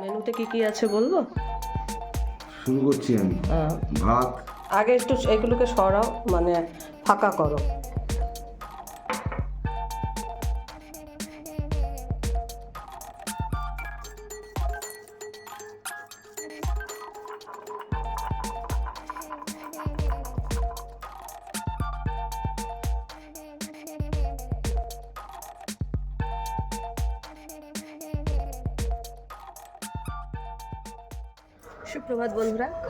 মেনুতে কি কি আছে বলব? শুরু করছি আমি। ভাত। আগে একটু এগুলোকে সরাও মানে ফাঁকা করো।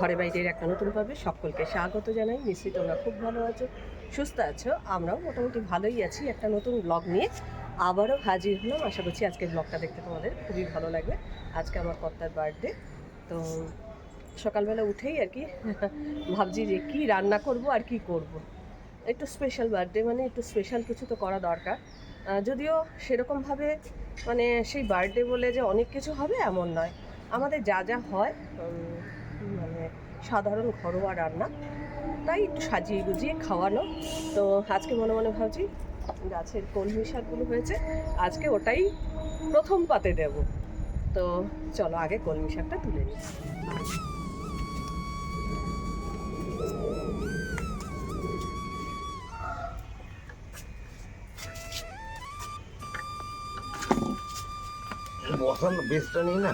ঘরে বাইরের একটা নতুন সকলকে স্বাগত জানাই। নিশ্চিত তোমরা খুব ভালো আছো, সুস্থ আছো। আমরাও মোটামুটি ভালোই আছি। একটা নতুন ব্লগ নিয়ে আবারও হাজির হলাম। আশা করছি আজকের ব্লগটা দেখতে তোমাদের খুবই ভালো লাগবে। আজকে আমার কর্তার বার্থডে তো সকালবেলা উঠেই আর কি ভাবছি যে কি রান্না করব আর কি করব। একটু স্পেশাল বার্থডে মানে একটু স্পেশাল কিছু তো করা দরকার। যদিও সেরকমভাবে মানে সেই বার্থডে বলে যে অনেক কিছু হবে এমন নয়। আমাদের যা যা হয় সাধারণ ঘরোয়া রান্না। তাই একটু সাজিয়ে গুজিয়ে খাওয়ানো। তো আজকে মনে মনে ভাবছি গাছের কলমি শাকগুলো হয়েছে? আজকে ওটাই প্রথম পাতে দেব। তো চলো আগে কলমি শাকটা তুলে নিই। বসানো বেশটা নেই না?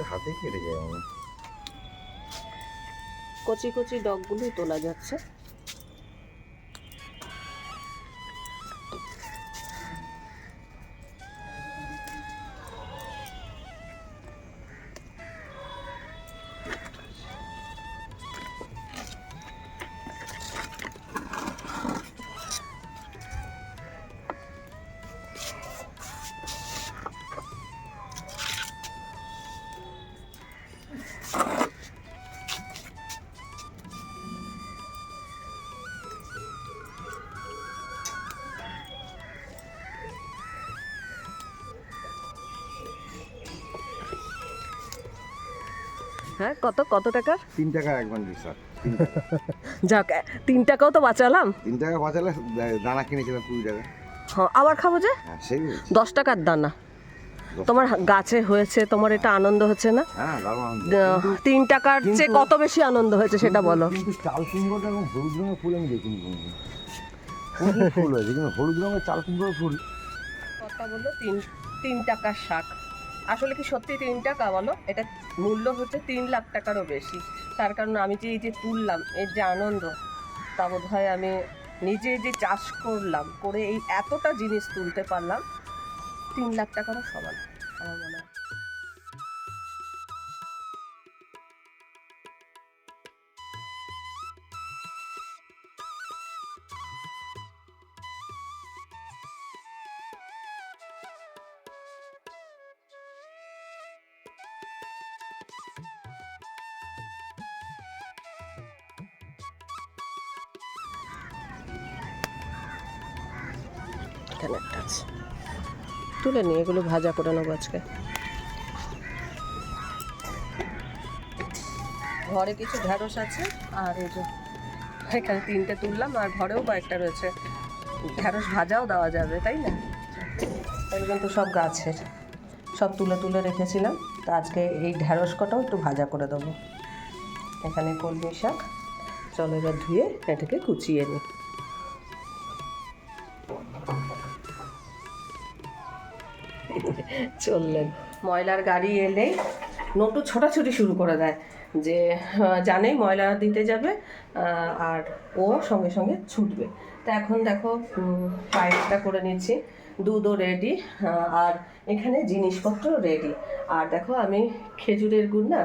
ওটা হাতে কেটে যায় আমার। কচি কচি ডগগুলোই তোলা যাচ্ছে। কত কত টাকার তিন টাকা এক বান্ডিল স্যার যাক তিন টাকাও তো বাঁচালাম। তিন টাকা বাঁচালে দানা কিনেছিলাম কুড়ি টাকা। হ্যাঁ, আবার খাব যে? হ্যাঁ সেই। দশ টাকার দানা। তোমার গাছে হয়েছে তোমার এটা আনন্দ হচ্ছে না? হ্যাঁ তিন টাকার চেয়ে কত বেশি আনন্দ হয়েছে সেটা বলো। চাল কুমড়োটা এবং হলুদ রঙের ফুল আমি দেখিনি ফুল হয়েছে কিন্তু হলুদ রঙের চাল কুমড়োর ফুল কথা বলল তিন তিন টাকার শাক। আসলে কি সত্যি তিন টাকা বলো এটা মূল্য হচ্ছে তিন লাখ টাকারও বেশি। তার কারণ আমি যে এই যে তুললাম, এর যে আনন্দ, তা বোধ হয় আমি নিজে যে চাষ করলাম, করে এই এতটা জিনিস তুলতে পারলাম, তিন লাখ টাকারও সমান, আমার মনে হয়। এখানে একটা আছে। তুলে নিয়ে এগুলো ভাজা করে নেব আজকে। ঘরে কিছু ঢ্যাঁড়স আছে, আর এই যে এখানে তিনটে তুললাম, আর ঘরেও কয়েকটা রয়েছে। ঢ্যাঁড়স ভাজাও দেওয়া যাবে, তাই না? এগুলো কিন্তু সব গাছের। সব তুলে তুলে রেখেছিলাম, তো আজকে এই ঢ্যাঁড়স কটাও একটু ভাজা করে দেবো। এখানে কলমি শাক। চলো এবার ধুয়ে এটাকে কুচিয়ে নিই চললেন। ময়লার গাড়ি এলেই নটু ছোটাছুটি শুরু করে দেয় যে জানেই ময়লা দিতে যাবে আর ও সঙ্গে সঙ্গে ছুটবে। তা এখন দেখো পায়েসটা করে নিচ্ছি, দুধও রেডি আর এখানে জিনিসপত্র রেডি আর দেখো, আমি খেজুরের গুড় না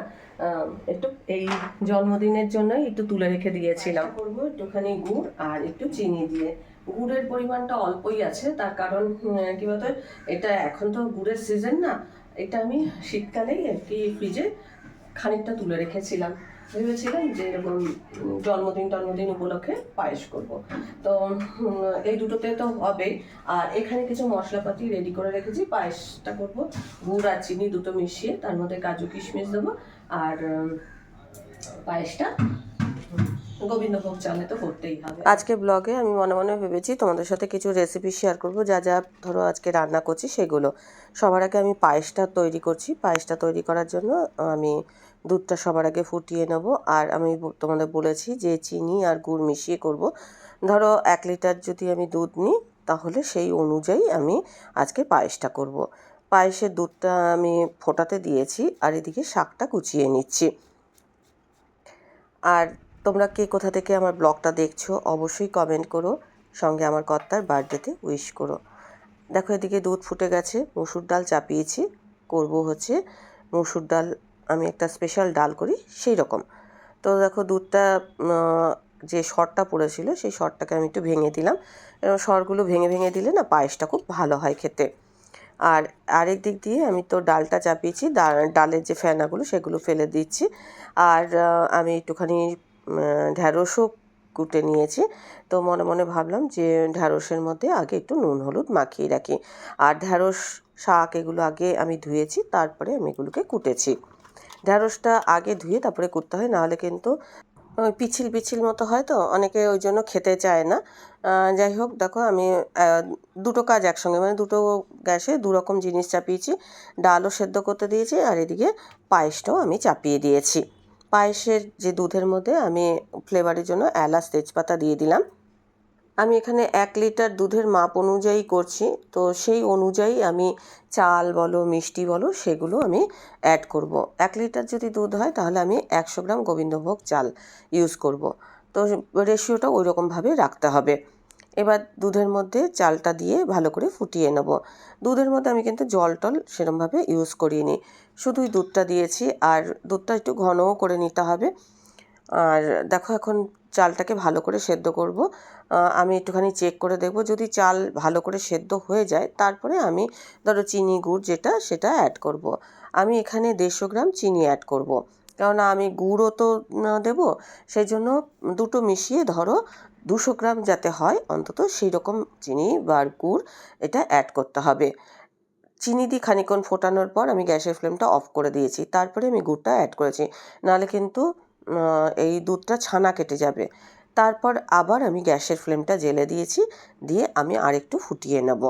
একটু এই জন্মদিনের জন্যই একটু তুলে রেখে দিয়েছিলাম। করব একটুখানি গুড় আর একটু চিনি দিয়ে। গুড়ের পরিমাণটা অল্পই আছে, তার কারণ কি বলতো, এটা এখন তো গুড়ের সিজন না, এটা আমি শীতকালেই আর কি ফ্রিজে খানিকটা তুলে রেখেছিলাম। ভেবেছিলাম যে এরকম জন্মদিন টন্মদিন উপলক্ষে পায়েস করব। তো এই দুটোতে তো হবে আর এখানে কিছু মশলাপাতি রেডি করে রেখেছি, পায়েসটা করব। গুড় আর চিনি দুটো মিশিয়ে, তার মধ্যে কাজু কিশমিশ দেবো। আর পায়েসটা গোবিন্দভোগ তো করতেই হবে। আজকে ব্লগে আমি মনে মনে ভেবেছি তোমাদের সাথে কিছু রেসিপি শেয়ার করব, যা যা ধরো আজকে রান্না করছি সেগুলো। সবার আগে আমি পায়েসটা তৈরি করছি। পায়েসটা তৈরি করার জন্য আমি দুধটা সবার আগে ফুটিয়ে নেব। আর আমি তোমাদের বলেছি যে চিনি আর গুড় মিশিয়ে করব। ধরো এক লিটার যদি আমি দুধ নিই, তাহলে সেই অনুযায়ী আমি আজকে পায়েসটা করব। পায়েসের দুধটা আমি ফোটাতে দিয়েছি, আর এদিকে শাকটা কুচিয়ে নিচ্ছি। আর তোমরা কে কোথা থেকে আমার ব্লগটা দেখছ, অবশ্যই কমেন্ট করো। সঙ্গে আমার কর্তার বার্থডেতে উইশ করো। দেখো, এদিকে দুধ ফুটে গেছে, মুসুর ডাল চাপিয়েছি। করব হচ্ছে মুসুর ডাল, আমি একটা স্পেশাল ডাল করি, সেই রকম। তো দেখো, দুধটা যে সরটা পড়েছিল, সেই সরটাকে আমি একটু ভেঙে দিলাম। এবং সরগুলো ভেঙে ভেঙে দিলে না পায়েসটা খুব ভালো হয় খেতে। আর আরেক দিক দিয়ে আমি তো ডালটা চাপিয়েছি ডালের যে ফেনাগুলো, সেগুলো ফেলে দিচ্ছি। আর আমি একটুখানি ঢ্যাঁড়সও কুটে নিয়েছি। তো মনে মনে ভাবলাম যে ঢ্যাঁড়সের মধ্যে আগে একটু নুন, হলুদ মাখিয়ে রাখি। আর ঢ্যাঁড়স শাক এগুলো আগে আমি ধুয়েছি, তারপরে আমি এগুলোকে কুটেছি। ঢ্যাঁড়সটা আগে ধুয়ে তারপরে কুটতে হয়, নাহলে কিন্তু পিছিল পিছিল মতো হয় তো, অনেকে ওই জন্য খেতে চায় না। যাই হোক, দেখো আমি দুটো কাজ একসঙ্গে মানে দুটো গ্যাসে দু রকম জিনিস চাপিয়েছি। ডালও সেদ্ধ করতে দিয়েছি, আর এদিকে পায়েসটাও আমি চাপিয়ে দিয়েছি। পায়েসের যে দুধের মধ্যে আমি ফ্লেভারের জন্য এলাচ তেজপাতা দিয়ে দিলাম। আমি এখানে এক লিটার দুধের মাপ অনুযায়ী করছি। তো সেই অনুযায়ী আমি চাল বলো, মিষ্টি বলো, সেগুলো আমি অ্যাড করব। এক লিটার যদি দুধ হয়, তাহলে আমি একশো গ্রাম গোবিন্দভোগ চাল ইউজ করব। তো রেশিওটা ওই রকমভাবে রাখতে হবে। এবার দুধের মধ্যে চালটা দিয়ে ভালো করে ফুটিয়ে নেব দুধের মধ্যে আমি কিন্তু জল টল সেরমভাবে ইউজ করিনি শুধুই দুধটা দিয়েছি আর দুধটা একটু ঘনও করে নিতে হবে আর দেখো এখন চালটাকে ভালো করে সেদ্ধ করব আমি একটুখানি চেক করে দেখব যদি চাল ভালো করে সেদ্ধ হয়ে যায় তারপরে আমি ধরো চিনি গুড় যেটা সেটা অ্যাড করব। আমি এখানে দেড়শো গ্রাম চিনি অ্যাড করব। কেননা আমি গুড়ও তো দেবো, সেই জন্য দুটো মিশিয়ে ধরো দুশো গ্রাম যাতে হয়, অন্তত সেই রকম চিনি বা গুড় এটা অ্যাড করতে হবে। চিনি দিয়ে খানিকক্ষণ ফোটানোর পর আমি গ্যাসের ফ্লেমটা অফ করে দিয়েছি, তারপরে আমি গুড়টা অ্যাড করেছি। নাহলে কিন্তু এই দুধটা ছানা কেটে যাবে। তারপর আবার আমি গ্যাসের ফ্লেমটা জেলে দিয়েছি, দিয়ে আমি আরেকটু ফুটিয়ে নেব।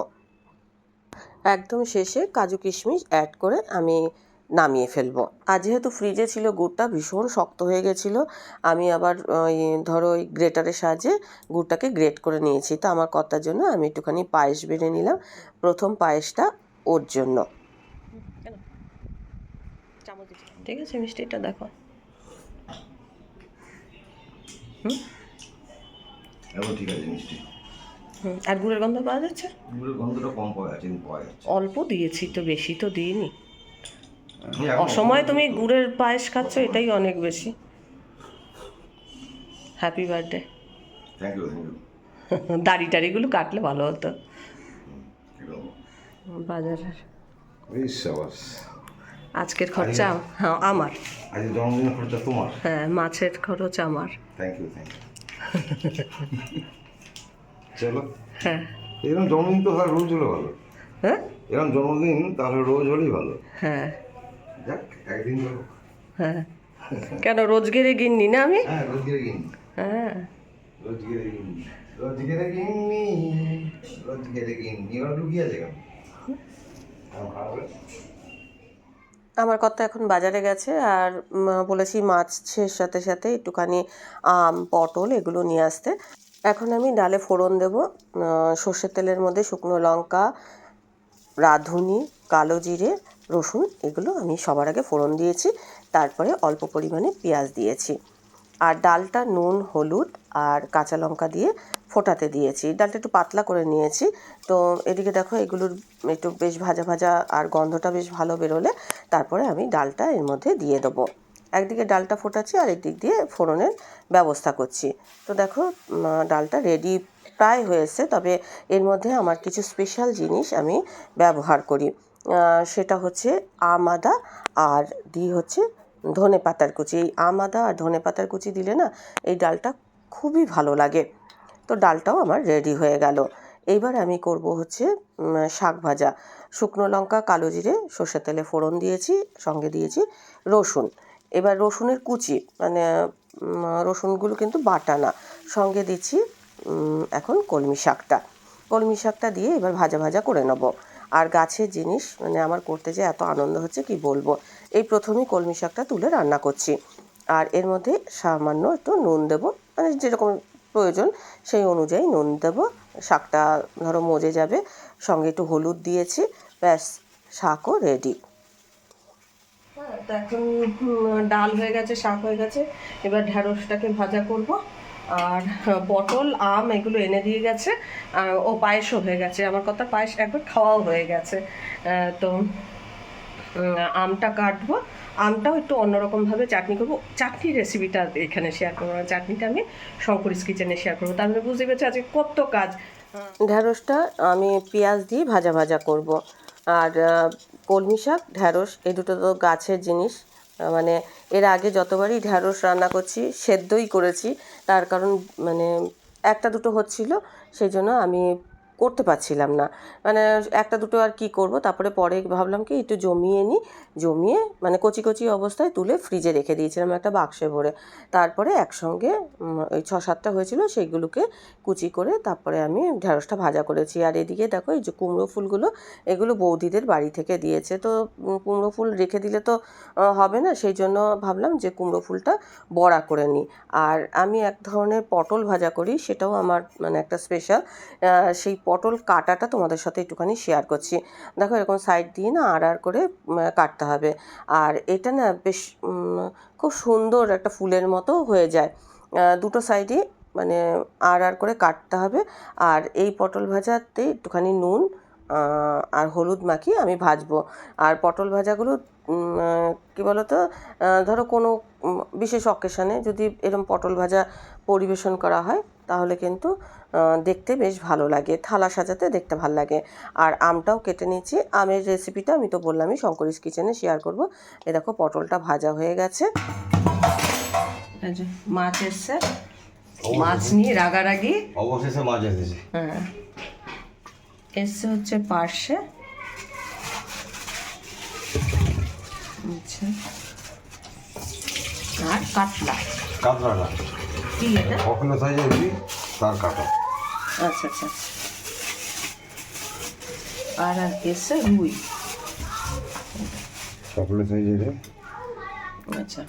একদম শেষে কাজু কিশমিশ অ্যাড করে আমি নামিয়ে ফেলব। আর যেহেতু ফ্রিজে ছিল গুড়টা ভীষণ শক্ত হয়ে গেছিল আমি আবার ওই ধরো ওই গ্রেটারের সাহায্যে গুড়টাকে গ্রেট করে নিয়েছি। তো আমার কর্তার জন্য আমি একটুখানি পায়েস বেড়ে নিলাম। প্রথম পায়েসটা ওর জন্য। ঠিক আছে মিষ্টিটা দেখো। এখন ঠিক আছে মিষ্টি। হুম আর গুড়ের গন্ধ পাওয়া যাচ্ছে? গুড়ের গন্ধটা কম পাওয়া যাচ্ছে পাওয়া যাচ্ছে। অল্প দিয়েছি তো বেশি তো দিইনি। অসময়ে তুমি গুড়ের পায়েস খাচ্ছ এটাই অনেক বেশি। Happy birthday thank you thank you দাড়ি টাড়িগুলো কাটলে ভালো হতো। বাজারের। আজকের খরচা হ্যাঁ আমার। আজ জন্মদিনের খরচা তোমার? হ্যাঁ মাছের খরচ আমার। থ্যাংক ইউ থ্যাংক ইউ চলো। হ্যাঁ। এরকম জন্মদিন তো তাহলে রোজ হলে ভালো। হ্যাঁ? এরকম জন্মদিন তাহলে রোজ হলেই ভালো। হ্যাঁ। যাক একদিন হলো হ্যাঁ। কেন রোজগেরে গিন্নি না আমি? হ্যাঁ হ্যাঁ। লুকিয়ে আছে কেন? আমার কথা এখন বাজারে গেছে আর বলেছি মাছের সাথে সাথে একটুখানি আম পটল এগুলো নিয়ে আসতে। এখন আমি ডালে ফোড়ন দেবো সর্ষের তেলের মধ্যে শুকনো লঙ্কা রাঁধুনি কালো জিরে রসুন এগুলো আমি সবার আগে ফোড়ন দিয়েছি, তারপরে অল্প পরিমাণে পেঁয়াজ দিয়েছি। আর ডালটা নুন, হলুদ আর কাঁচা লঙ্কা দিয়ে ফোটাতে দিয়েছি। ডালটা একটু পাতলা করে নিয়েছি। তো এদিকে দেখো এগুলোর একটু বেশ ভাজা ভাজা আর গন্ধটা বেশ ভালো বেরোলে, তারপরে আমি ডালটা এর মধ্যে দিয়ে দেবো। একদিকে ডালটা ফোটাচ্ছি, আর একদিক দিয়ে ফোড়নের ব্যবস্থা করছি। তো দেখো ডালটা রেডি প্রায় হয়েছে, তবে এর মধ্যে আমার কিছু স্পেশাল জিনিস আমি ব্যবহার করি। সেটা হচ্ছে আম আদা আর দিই হচ্ছে ধনে পাতার কুচি। এই আম আদা আর ধনে পাতার কুচি দিলে না এই ডালটা খুবই ভালো লাগে। তো ডালটাও আমার রেডি হয়ে গেল। এইবার আমি করব হচ্ছে শাক ভাজা। শুকনো লঙ্কা, কালো জিরে, সর্ষের তেলে ফোড়ন দিয়েছি, সঙ্গে দিয়েছি রসুন। এবার রসুনের কুচি মানে রসুনগুলো কিন্তু বাটা না। সঙ্গে দিচ্ছি এখন কলমি শাকটা। কলমি শাকটা দিয়ে এবার ভাজা ভাজা করে নেব। আর গাছের জিনিস মানে আমার করতে যে এত আনন্দ হচ্ছে কি বলব? এই প্রথমেই কলমি শাকটা তুলে রান্না করছি। আর এর মধ্যে সামান্য একটু নুন দেবো মানে যেরকম প্রয়োজন সেই অনুযায়ী নুন দেবো। শাকটা ধরো মজে যাবে, সঙ্গে একটু হলুদ দিয়েছি, ব্যাস, শাকও রেডি এখন ডাল হয়ে গেছে, শাক হয়ে গেছে, এবার ঢ্যাঁড়সটাকে ভাজা করব। আর পটল, আম এগুলো এনে দিয়ে গেছে। ও পায়েসও হয়ে গেছে। আমার কথা পায়েস একবার খাওয়াও হয়ে গেছে। তো আমটা কাটবো। আমটাও একটু অন্যরকমভাবে চাটনি করব। চাটনির রেসিপিটা এখানে শেয়ার করব চাটনিটা আমি শঙ্করিস কিচেনে শেয়ার করব। তার মানে বুঝতে পেরেছি আজকে কত কাজ। ঢ্যাঁড়সটা আমি পেঁয়াজ দিয়ে ভাজা ভাজা করব। আর কলমি শাক ঢ্যাঁড়স এই দুটো তো গাছের জিনিস। মানে এর আগে যতবারই ঢ্যাঁড়স রান্না করছি, সেদ্ধই করেছি, তার কারণ মানে একটা দুটো হচ্ছিল, সেই জন্য আমি করতে পারছিলাম না। মানে একটা দুটো আর কি করব, তারপরে পরে ভাবলাম কি একটু জমিয়ে নিই জমিয়ে মানে কচি কচি অবস্থায় তুলে ফ্রিজে রেখে দিয়েছিলাম একটা বাক্সে ভরে। তারপরে একসঙ্গে ওই ছ সাতটা হয়েছিল সেইগুলোকে কুচি করে তারপরে আমি ঢ্যাঁড়সটা ভাজা করেছি। আর এদিকে দেখো এই যে কুমড়ো ফুলগুলো, এগুলো বৌদিদের বাড়ি থেকে দিয়েছে। তো কুমড়ো ফুল রেখে দিলে তো হবে না, সেই জন্য ভাবলাম যে কুমড়ো ফুলটা বড়া করে নিই আর আমি এক ধরনের পটল ভাজা করি, সেটাও আমার মানে একটা স্পেশাল সেই পটল কাটাটা তোমাদের সাথে একটুখানি শেয়ার করছি। দেখো এরকম সাইড দিয়ে না আর আর করে কাটতে হবে। আর এটা না বেশ খুব সুন্দর একটা ফুলের মতো হয়ে যায়। দুটো সাইডে মানে আর আর করে কাটতে হবে। আর এই পটল ভাজাতে একটুখানি নুন আর হলুদ মাখিয়ে আমি ভাজবো। আর পটল ভাজাগুলো কি আহ, কী বলো তো ধরো কোনো বিশেষ অকেশানে যদি এরম পটল ভাজা পরিবেশন করা হয় তাহলে কিন্তু দেখতে বেশ ভালো লাগে। থালা সাজাতে দেখতে ভালো লাগে। আর আমটাও কেটে নিয়েছি। আমের রেসিপিটা আমি তো বললামই শঙ্করিস কিচেনে শেয়ার করব। এ দেখো পটলটা ভাজা হয়ে গেছে। মাছ এসছে। মাছ নিয়ে রাগারাগি। অবশেষে মাছ এসেছে। হ্যাঁ। এসছে হচ্ছে পার্শে। আচ্ছা। আর কাতলা। কাতলা কি এটা? কখনো সাইজে তার কাটা। আচ্ছা আচ্ছা। আর রুই। সাইজে আচ্ছা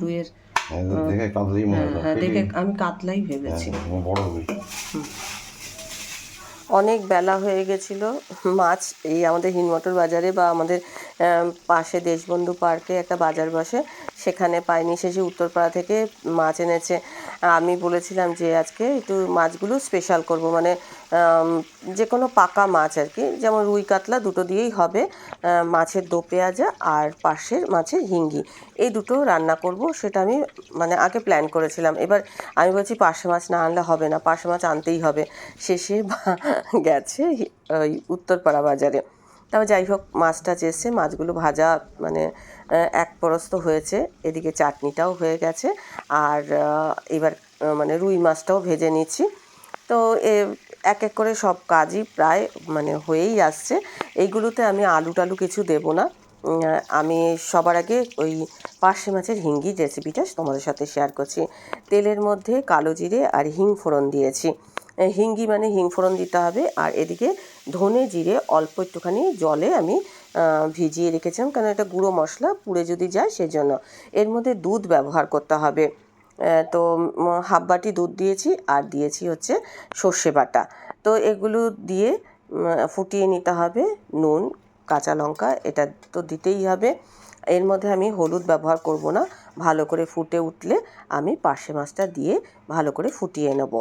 রুইয়ের হ্যাঁ, দেখে কাতলাই মনে হ্যাঁ হ্যাঁ দেখে আমি কাতলাই ভেবেছি। বড় রুই। অনেক বেলা হয়ে গেছিল। মাছ এই আমাদের হিনমটর বাজারে বা আমাদের পাশে দেশবন্ধু পার্কে একটা বাজার বসে সেখানে পাইনি। শেষে উত্তরপাড়া থেকে মাছ এনেছে। আমি বলেছিলাম যে আজকে একটু মাছগুলো স্পেশাল করব। মানে যে কোনো পাকা মাছ আর কি, যেমন রুই কাতলা দুটো দিয়েই হবে মাছের দো পেঁয়াজা আর পাশের মাছের হিঙ্গি। এই দুটো রান্না করব, সেটা আমি মানে আগে প্ল্যান করেছিলাম। এবার আমি বলছি পার্শে মাছ না আনলে হবে না, পার্শে মাছ আনতেই হবে। শেষে গেছে ওই উত্তরপাড়া বাজারে। তবে যাই হোক, মাছটা এসছে, মাছগুলো ভাজা মানে এক পরস্ত হয়েছে। এদিকে চাটনিটাও হয়ে গেছে। আর এবার মানে রুই মাছটাও ভেজে নিচ্ছি। তো এ, এক এক করে সব কাজই প্রায় মানে হয়েই আসছে। এইগুলোতে আমি আলু টালু কিছু দেবো না। আমি সবার আগে ওই পার্শে মাছের হিঙ্গি রেসিপিটা তোমাদের সাথে শেয়ার করছি। তেলের মধ্যে কালো জিরে আর হিং ফোড়ন দিয়েছি। হিঙ্গি মানে হিং ফোড়ন দিতে হবে। আর এদিকে ধনে জিরে অল্প একটুখানি জলে আমি ভিজিয়ে রেখেছিলাম কারণ এটা গুঁড়ো মশলা, পুড়ে যদি যায় সেজন্য। এর মধ্যে দুধ ব্যবহার করতে হবে। তো হাফ বাটি দুধ দিয়েছি আর দিয়েছি হচ্ছে সর্ষে বাটা। তো এগুলো দিয়ে ফুটিয়ে নিতে হবে নুন, কাঁচা লঙ্কা, এটা তো দিতেই হবে। এর মধ্যে আমি হলুদ ব্যবহার করব না, ভালো করে ফুটে উঠলে আমি পার্শে মাছটা দিয়ে ভালো করে ফুটিয়ে নেব।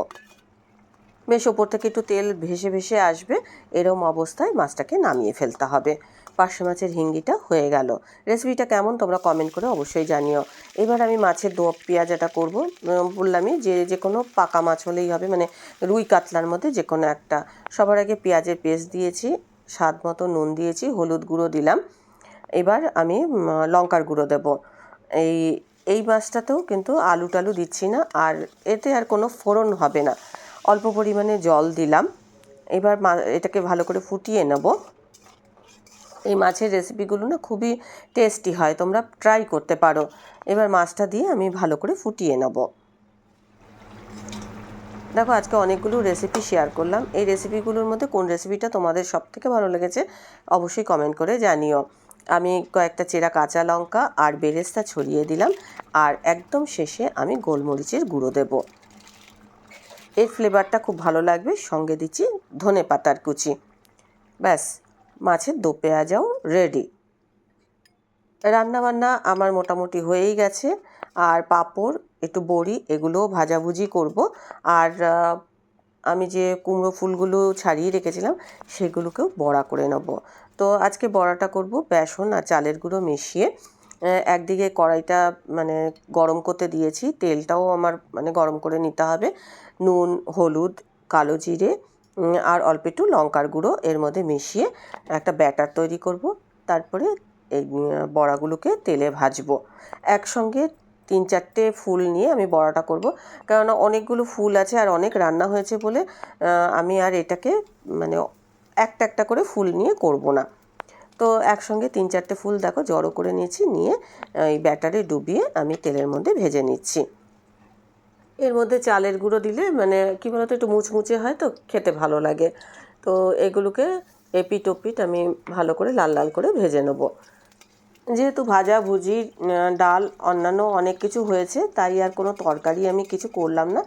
বেশ, ওপর থেকে একটু তেল ভেসে ভেসে আসবে, এরম অবস্থায় মাছটাকে নামিয়ে ফেলতে হবে। পার্শে মাছের হিঙ্গিটা হয়ে গেল। রেসিপিটা কেমন তোমরা কমেন্ট করে অবশ্যই জানিও। এবার আমি মাছের দো পেঁয়াজাটা করব। বললামই যে যে কোনো পাকা মাছ হলেই হবে মানে রুই কাতলার মধ্যে যে কোনো একটা। সবার আগে পেঁয়াজের পেস্ট দিয়েছি, স্বাদ মতো নুন দিয়েছি, হলুদ গুঁড়ো দিলাম। এবার আমি লঙ্কার গুঁড়ো দেব। এই এই মাছটাতেও কিন্তু আলু টালু দিচ্ছি না, আর এতে আর কোনো ফোড়ন হবে না। অল্প পরিমাণে জল দিলাম। এবার এটাকে ভালো করে ফুটিয়ে নেব। এই মাছের রেসিপিগুলো না খুবই টেস্টি হয়, তোমরা ট্রাই করতে পারো। এবার মাছটা দিয়ে আমি ভালো করে ফুটিয়ে নেব। দেখো, আজকে অনেকগুলো রেসিপি শেয়ার করলাম। এই রেসিপিগুলোর মধ্যে কোন রেসিপিটা তোমাদের সব থেকে ভালো লেগেছে অবশ্যই কমেন্ট করে জানিও। আমি কয়েকটা চেরা কাঁচা লঙ্কা আর বেরেস্তা ছড়িয়ে দিলাম আর একদম শেষে আমি গোলমরিচের গুঁড়ো দেবো। এর ফ্লেভারটা খুব ভালো লাগবে, সঙ্গে দিচ্ছি ধনে পাতার কুচি। ব্যাস। মাছের দো পেঁয়াজাও রেডি রান্নাবান্না আমার মোটামুটি হয়েই গেছে। আর পাঁপড়, একটু বড়ি, এগুলোও ভাজাভুজি করব। আর আমি যে কুমড়ো ফুলগুলো ছাড়িয়ে রেখেছিলাম, সেগুলোকেও বড়া করে নেব। তো আজকে বড়াটা করব বেসন আর চালের গুঁড়ো মিশিয়ে। একদিকে কড়াইটা মানে গরম করতে দিয়েছি, তেলটাও আমার মানে গরম করে নিতে হবে। নুন, হলুদ, কালো জিরে আর অল্প একটু লঙ্কার গুঁড়ো এর মধ্যে মিশিয়ে একটা ব্যাটার তৈরি করব। তারপরে এই বড়াগুলোকে তেলে ভাজবো। একসঙ্গে তিন চারটে ফুল নিয়ে আমি বড়াটা করব। কেননা অনেকগুলো ফুল আছে আর অনেক রান্না হয়েছে বলে আমি আর এটাকে মানে একটা একটা করে ফুল নিয়ে করব না। তো একসঙ্গে তিন চারটে ফুল দেখো, জড়ো করে নিয়েছি, নিয়ে এই ব্যাটারে ডুবিয়ে আমি তেলের মধ্যে ভেজে নিচ্ছি। এর মধ্যে চালের গুঁড়ো দিলে মানে কী বলতো, একটু মুচমুচে হয় তো, খেতে ভালো লাগে। তো এগুলোকে এপিট ওপিট আমি ভালো করে লাল লাল করে ভেজে নেব। যেহেতু ভাজা, ভুজি ডাল, অন্যান্য অনেক কিছু হয়েছে তাই আর কোনো তরকারি আমি কিছু করলাম না।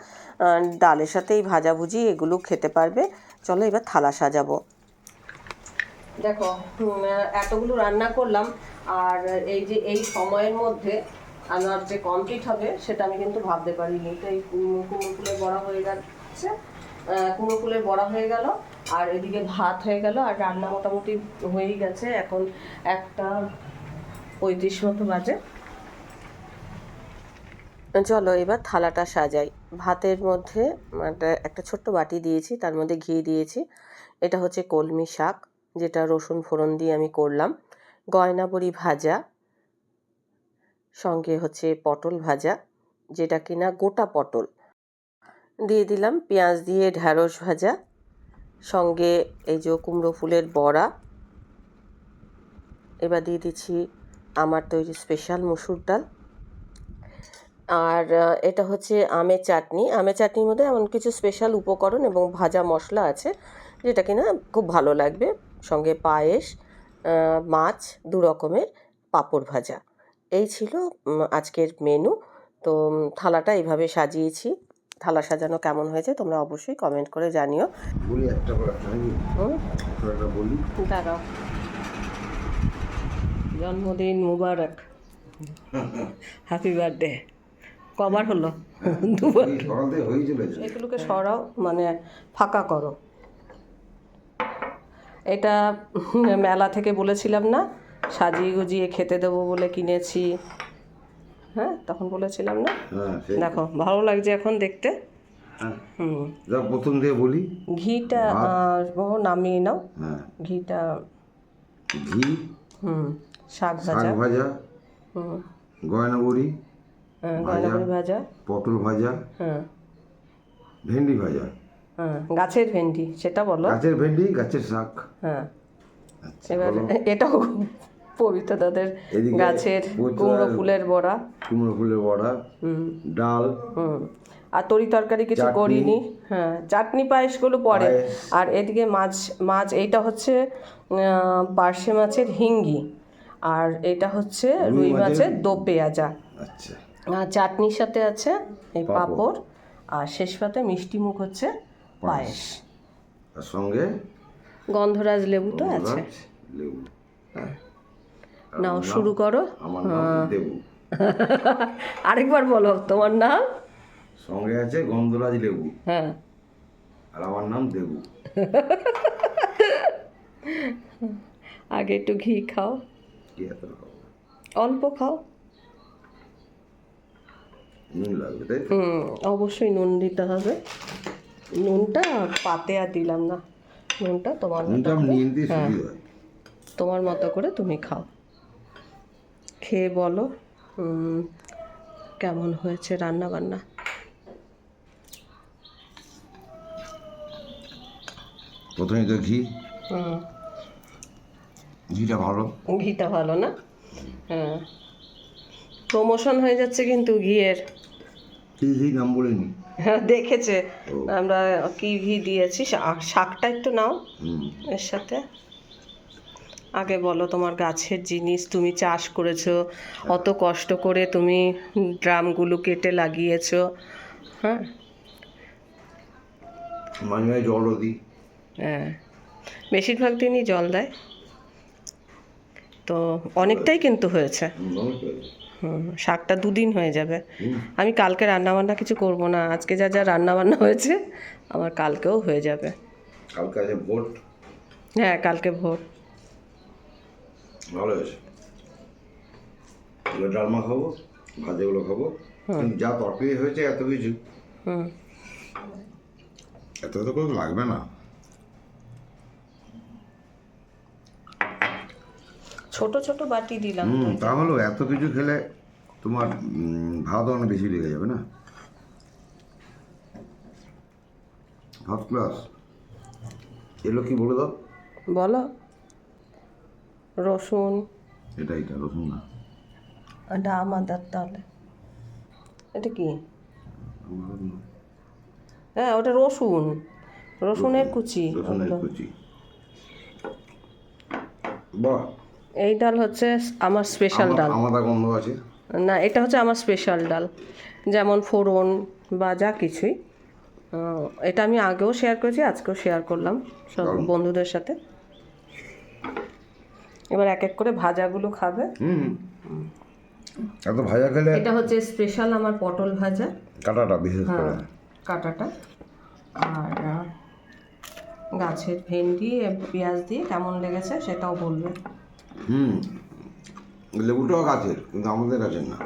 ডালের সাথে এই ভাজাভুজি এগুলো খেতে পারবে। চলো এবার থালা সাজাবো। দেখো এতগুলো রান্না করলাম, আর এই যে এই সময়ের মধ্যে আমার যে কমপ্লিট হবে, সেটা আমি কিন্তু ভাবতে পারিনি। তো এই কুমড়ো ফুলের বড়া হয়ে যাচ্ছে। কুমড়ো ফুলের বড়া হয়ে গেল, আর এদিকে ভাত হয়ে গেল, আর রান্না মোটামুটি হয়েই গেছে। এখন একটা পঁয়ত্রিশ মতো বাজে। চলো এবার থালাটা সাজাই। ভাতের মধ্যে একটা ছোট্ট বাটি দিয়েছি, তার মধ্যে ঘি দিয়েছি। এটা হচ্ছে কলমি শাক, যেটা রসুন ফোড়ন দিয়ে আমি করলাম। গয়না বড়ি ভাজা সঙ্গে হচ্ছে পটল ভাজা, যেটা কিনা গোটা পটল। দিয়ে দিলাম পেঁয়াজ দিয়ে ঢ্যাঁড়স ভাজা, সঙ্গে এই যে কুমড়ো ফুলের বড়া। এবার দিয়ে দিচ্ছি আমার তৈরি স্পেশাল মুসুর ডাল। আর এটা হচ্ছে আমের চাটনি। আমের চাটনির মধ্যে এমন কিছু স্পেশাল উপকরণ এবং ভাজা মশলা আছে, যেটা কিনা খুব ভালো লাগবে। সঙ্গে পায়েস মাছ, দু রকমের পাঁপড় ভাজা। এই ছিল আজকের মেনু তো থালাটা এইভাবে সাজিয়েছি। থালা সাজানো কেমন হয়েছে তোমরা অবশ্যই কমেন্ট করে জানিও। বলি একটা বলি দাঁড়াও। জন্মদিন মুবারক। হ্যাপি বার্থডে কবার হলো? দুবার হয়েই চলেছে। এগুলোকে সরাও মানে ফাঁকা করো। এটা মেলা থেকে বলেছিলাম না? সাজিয়ে গুজিয়ে খেতে দেবো বলে কিনেছি। হ্যাঁ তখন বলেছিলাম না? হ্যাঁ দেখো ভালো লাগছে এখন দেখতে। হ্যাঁ। হুম। প্রথম থেকে বলি। ঘিটা নামিয়ে নাও। হ্যাঁ। ঘিটা ঘি। হুম শাক ভাজা। ভাজা। হুম। গয়না বড়ি হ্যাঁ, গয়নাগুড়ি ভাজা। পটল ভাজা। হ্যাঁ। ভেন্ডি ভাজা। হ্যাঁ গাছের ভেন্ডি সেটা বলো। গাছের ভেন্ডি গাছের শাক। হ্যাঁ। আচ্ছা এবার এটাও পবিত্র দাদের গাছের কুমড়ো ফুলের বড়া। কুমড়ো ফুলের বড়া হুম। ডাল হুম। আর তরি তরকারি কিছু করিনি। হ্যাঁ চাটনি পায়েসগুলো পরে। আর এদিকে মাছ মাছ এইটা হচ্ছে পার্শে মাছের হিঙ্গি। আর এটা হচ্ছে রুই মাছের- দো পেঁয়াজা। আচ্ছা। আর চাটনির সাথে আছে এই পাঁপড়। আর শেষ পাতে মিষ্টি মুখ হচ্ছে পায়েস। সঙ্গে গন্ধরাজ লেবু তো আছে। লেবু। হ্যাঁ। নাও শুরু করো। আমার নাম দেবু। আরেকবার বলো তোমার নাম? সঙ্গে আছে গন্ধরাজ লেবু। হ্যাঁ। আর আমার নাম দেবু। আগে একটু ঘি খাও? অল্প খাও। নুন লাগবে তাই হুম অবশ্যই নুন দিতে হবে। নুনটা পাতে আর দিলাম না। নুনটা তোমার মতো হ্যাঁ। হয়। তোমার মতো করে তুমি খাও। খেয়ে বলো কেমন হয়েছে রান্না বান্না প্রথমে তো ঘি। ঘিটা ভালো। ঘিটা ভালো না? হ্যাঁ। প্রমোশন হয়ে যাচ্ছে কিন্তু ঘিয়ের। ঠিক ঠিক নাম বলিনি। হ্যাঁ দেখেছে। আমরা কি ঘি দিয়েছি? শাকটা একটু নাও। এর সাথে। আগে বলো তোমার গাছের জিনিস তুমি চাষ করেছ অত কষ্ট করে তুমি ড্রামগুলো কেটে লাগিয়েছো হ্যাঁ? মাঝে জলও দিই। হ্যাঁ বেশিরভাগ দিনই জল দেয়। তো অনেকটাই কিন্তু হয়েছে। হুম, শাকটা দুদিন হয়ে যাবে। আমি কালকে রান্নাবান্না কিছু করব না আজকে যা যা রান্নাবান্না হয়েছে আমার কালকেও হয়ে যাবে। কালকে ভোট। হ্যাঁ কালকে ভোর ভালো হয়েছে ডালমা খাব ভাজাগুলো খাব। যা তরকারি হয়েছে এত কিছু। এত তো কোনো লাগবে না। ছোট ছোট বাটি দিলাম তো। হুম তাহলেও এত কিছু খেলে তোমার ভাত অনেক বেশি লেগে যাবে না? ফার্স্ট ক্লাস এলো কি বলে দাও? বলো। রসুন। এটা এটা রসুন না। এটা আমাদের তাহলে। এটা কি? হ্যাঁ ওটা রসুন। রসুনের কুচি। বাহ। এই ডাল হচ্ছে আমার স্পেশাল ডাল। আমাদা গন্ধ আছে। না এটা হচ্ছে আমার স্পেশাল ডাল। যেমন ফোড়ন বা যা কিছুই। এটা আমি আগেও শেয়ার করেছি আজকেও শেয়ার করলাম। সব বন্ধুদের সাথে। এবার এক এক করে ভাজাগুলো খাবে। হুম। এত ভাজা খেলে এটা হচ্ছে স্পেশাল আমার পটল ভাজা। কাটাটা বিশেষ করে। হ্যাঁ কাটাটা। আর গাছের ভেন্ডি পেঁয়াজ দিয়ে কেমন লেগেছে সেটাও বলবে। হুম। লেবুটাও গাছের কিন্তু আমাদের গাছের না।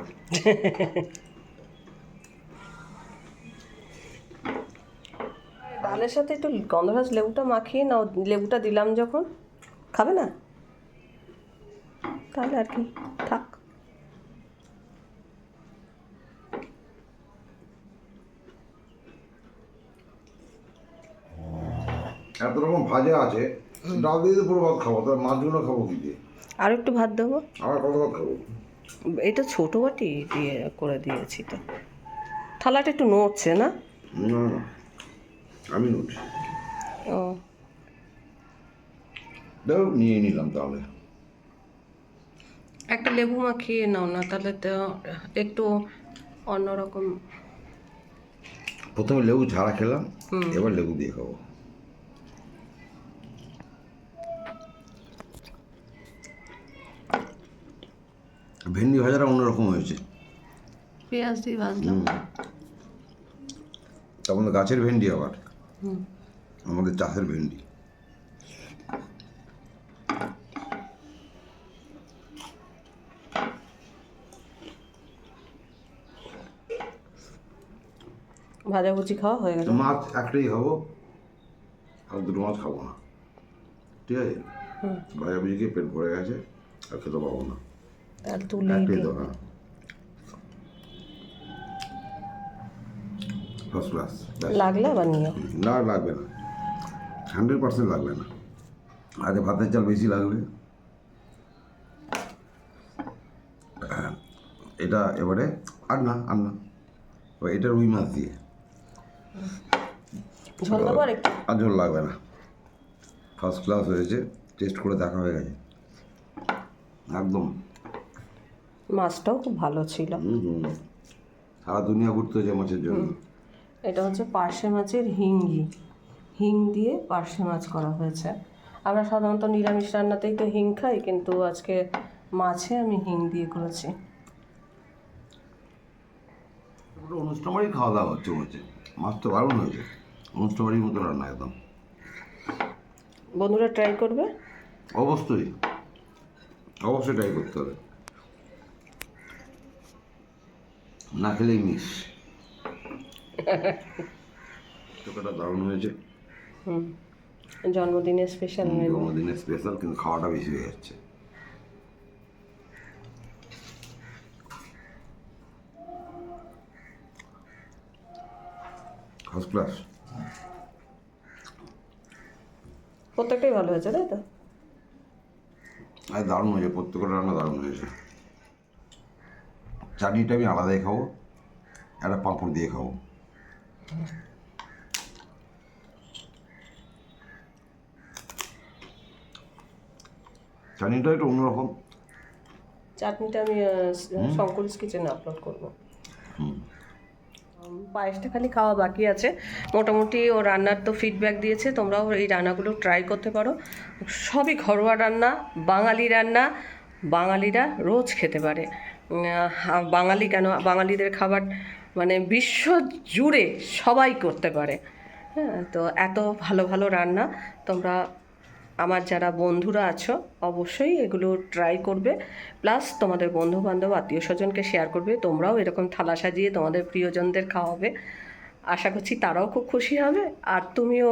ডালের সাথে একটু গন্ধরাজ লেবুটা মাখিয়ে নাও লেবুটা দিলাম যখন। খাবে না? তাহলে আর কি থাক। এত রকম ভাজা আছে ডাল দিয়ে তো পুরো ভাত খাব তার মাছগুলো খাব কি দিয়ে? আর একটু ভাত দেবো? আবার কত ভাত খাব? এটা ছোটো বাটি দিয়ে করে দিয়েছি তো। থালাটা একটু নড়ছে না? না না আমি উঠি ও। দেখো নিয়ে নিলাম তাহলে। একটা লেবু মাখিয়ে নাও না তাহলে তো একটু অন্যরকম। প্রথমে লেবু ছাড়া খেলাম এবার লেবু দিয়ে খাব। ভেন্ডি ভাজাটা অন্যরকম হয়েছে। পেঁয়াজ দিয়ে ভাজলাম। তখন গাছের ভেন্ডি আবার। আমাদের চাষের ভেন্ডি। ভাজাভুজি খাওয়া হয়ে গেছে মাছ একটাই খাব আর দুটো মাছ খাব না। ঠিক আছে? হুম। ভাজা ভুজি খেয়ে পেট ভরে গেছে আর খেতে পাবো না। তাহলে তুলে একটাই হ্যাঁ ফার্স্ট ক্লাস লাগলে আবার নিও না লাগবে না। হান্ড্রেড পার্সেন্ট লাগবে না। আগে ভাতের চাল বেশি লাগবে। হ্যাঁ, এটা এবারে আর না আর না এটা রুই মাছ দিয়ে। ঝোল দেবো আর একটু আর ঝোল লাগবে না। ফার্স্ট ক্লাস হয়েছে টেস্ট করে দেখা হয়ে গেছে। একদম। মাছটাও খুব ভালো ছিল। হুম সারা দুনিয়া ঘুরতে হয়েছে মাছের জন্য। এটা হচ্ছে পার্শে মাছের হিঙ্গি। হিং দিয়ে পার্শে মাছ করা হয়েছে। আমরা সাধারণত নিরামিষ রান্নাতেই তো হিং খাই কিন্তু আজকে মাছে আমি হিং দিয়ে করেছি। অনুষ্ঠান খাওয়া দাওয়া হচ্ছে হচ্ছে মাছ তো দারুণ হয়েছে অনুষ্ঠান বাড়ির মতো রান্না একদম। বন্ধুরা ট্রাই করবে? অবশ্যই। অবশ্যই ট্রাই করতে হবে। না খেলেই মিস তোকাটা দারুণ হয়েছে। হুম। জন্মদিনের স্পেশাল জন্মদিনের স্পেশাল কিন্তু খাওয়াটা বেশি হয়ে যাচ্ছে। ফার্স্ট ক্লাস প্রত্যেকটাই ভালো হয়েছে তাই তো? আর দারুণ হয়েছে প্রত্যেকটা রান্না দারুণ হয়েছে। চাটনিটা আমি আলাদাই খাব একটা পাঁপড় দিয়ে খাব। চাটনিটা একটু অন্যরকম। চাটনিটা আমি শঙ্করিস কিচেনে আপলোড করব। হুম। পায়েসটা খালি খাওয়া বাকি আছে। মোটামুটি ও রান্নার তো ফিডব্যাক দিয়েছে, তোমরাও এই রান্নাগুলো ট্রাই করতে পারো। সবই ঘরোয়া রান্না, বাঙালি রান্না, বাঙালিরা রোজ খেতে পারে। বাঙালি কেন, বাঙালিদের খাবার মানে বিশ্ব জুড়ে সবাই করতে পারে। হ্যাঁ তো এত ভালো ভালো রান্না তোমরা আমার যারা বন্ধুরা আছো, অবশ্যই এগুলো ট্রাই করবে। প্লাস তোমাদের বন্ধু বান্ধব আত্মীয় স্বজনকে শেয়ার করবে। তোমরাও এরকম থালা সাজিয়ে তোমাদের প্রিয়জনদের খাওয়াবে। আশা করছি তারাও খুব খুশি হবে, আর তুমিও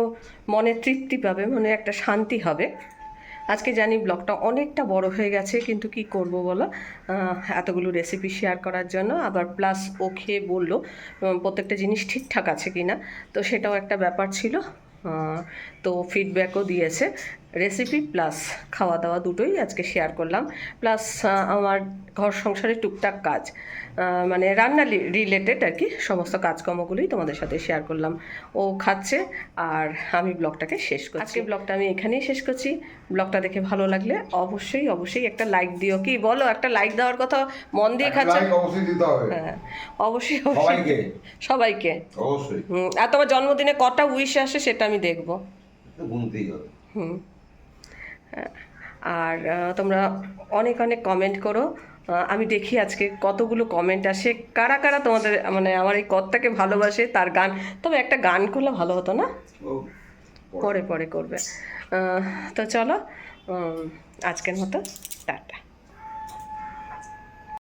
মনে তৃপ্তি পাবে, মনে একটা শান্তি হবে। আজকে জানি ব্লগটা অনেকটা বড় হয়ে গেছে, কিন্তু কি করব বলো? এতগুলো রেসিপি শেয়ার করার জন্য। আবার প্লাস ও খেয়ে বলল প্রত্যেকটা জিনিস ঠিকঠাক আছে কি না তো সেটাও একটা ব্যাপার ছিল। তো ফিডব্যাকও দিয়েছে। রেসিপি প্লাস খাওয়া দাওয়া দুটোই আজকে শেয়ার করলাম প্লাস আমার ঘর সংসারে টুকটাক কাজ মানে রান্না রিলেটেড আর কি সমস্ত কাজকর্মগুলোই তোমাদের সাথে শেয়ার করলাম। ও খাচ্ছে আর আমি ব্লগটাকে শেষ করছি। আজকে ব্লগটা আমি এখানেই শেষ করছি। ব্লগটা দেখে ভালো লাগলে অবশ্যই অবশ্যই একটা লাইক দিও। কি বলো একটা লাইক দেওয়ার কথা মন দিয়ে খাচ্ছে? লাইক অবশ্যই দিতে হবে। হ্যাঁ অবশ্যই অবশ্যই। সবাইকে? সবাইকে। অবশ্যই। হুম, আর তোমার জন্মদিনে কটা উইশ আসে সেটা আমি দেখব। গুনতেই হবে। হুম। আর তোমরা অনেক অনেক কমেন্ট করো। আমি দেখি আজকে কতগুলো কমেন্ট আসে। কারা কারা তোমাদের মানে আমার এই কর্তাকে ভালোবাসে তার গান। তবে একটা গান করলে ভালো হতো না? পরে। পরে করবে। তো চলো আজকের মতো